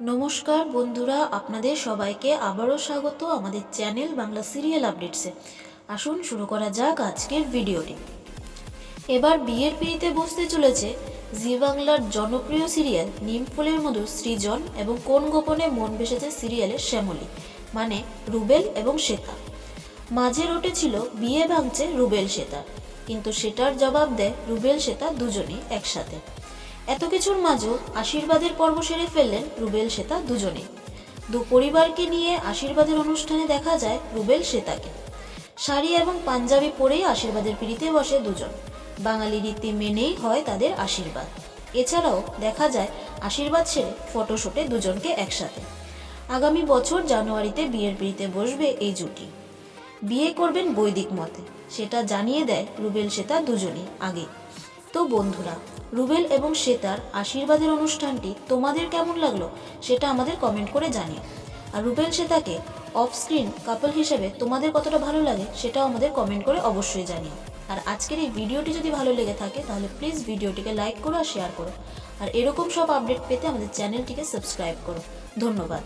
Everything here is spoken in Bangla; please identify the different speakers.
Speaker 1: নমস্কার বন্ধুরা, আপনাদের সবাইকে আবারও স্বাগত আমাদের চ্যানেল বাংলা সিরিয়াল আপডেটসে আসুন শুরু করা যাক আজকের ভিডিওটি। এবার বিয়ের পিড়িতে বসতে চলেছে জি বাংলার জনপ্রিয় সিরিয়াল নিমফুলের মধু সৃজন এবং কোন গোপনে মন বেসেছে সিরিয়ালের শ্যামলী মানে রুবেল এবং শ্বেতা। মাঝে রোটে ছিল বিয়ে ভাঙছে রুবেল শ্বেতার কিন্তু সেটার জবাব দেয় রুবেল শ্বেতা দুজনেই একসাথে। এত কিছুর মাঝেও আশীর্বাদের পর্ব সেরে ফেললেন রুবেল শ্বেতা দুজনে দু পরিবারকে নিয়ে আশীর্বাদের অনুষ্ঠানে দেখা যায় রুবেল শ্বেতাকে শাড়ি এবং পাঞ্জাবি পরেই আশীর্বাদের পিড়িতে বসে দুজন। বাঙালি রীতি মেনেই হয় তাদের আশীর্বাদ। এছাড়াও দেখা যায় আশীর্বাদ সেরে ফটোশুটে দুজনকে একসাথে। আগামী বছর জানুয়ারিতে বিয়ের পিড়িতে বসবে এই জুটি। বিয়ে করবেন বৈদিক মতে। সেটা জানিয়ে দেয় রুবেল শ্বেতা দুজনই আগে তো বন্ধুরা, রুবেল এবং শ্বেতার আশীর্বাদের অনুষ্ঠানটি তোমাদের কেমন লাগল সেটা আমাদের কমেন্ট করে জানিও। আর রুবেল শ্বেতাকে অফ স্ক্রিন কাপল হিসেবে তোমাদের কতটা ভালো লাগে সেটাও আমাদের কমেন্ট করে অবশ্যই জানিও। আর আজকের এই ভিডিওটি যদি ভালো লেগে থাকে তাহলে প্লিজ ভিডিওটিকে লাইক করো আর শেয়ার করো। আর এরকম সব আপডেট পেতে আমাদের চ্যানেলটিকে সাবস্ক্রাইব করো। ধন্যবাদ।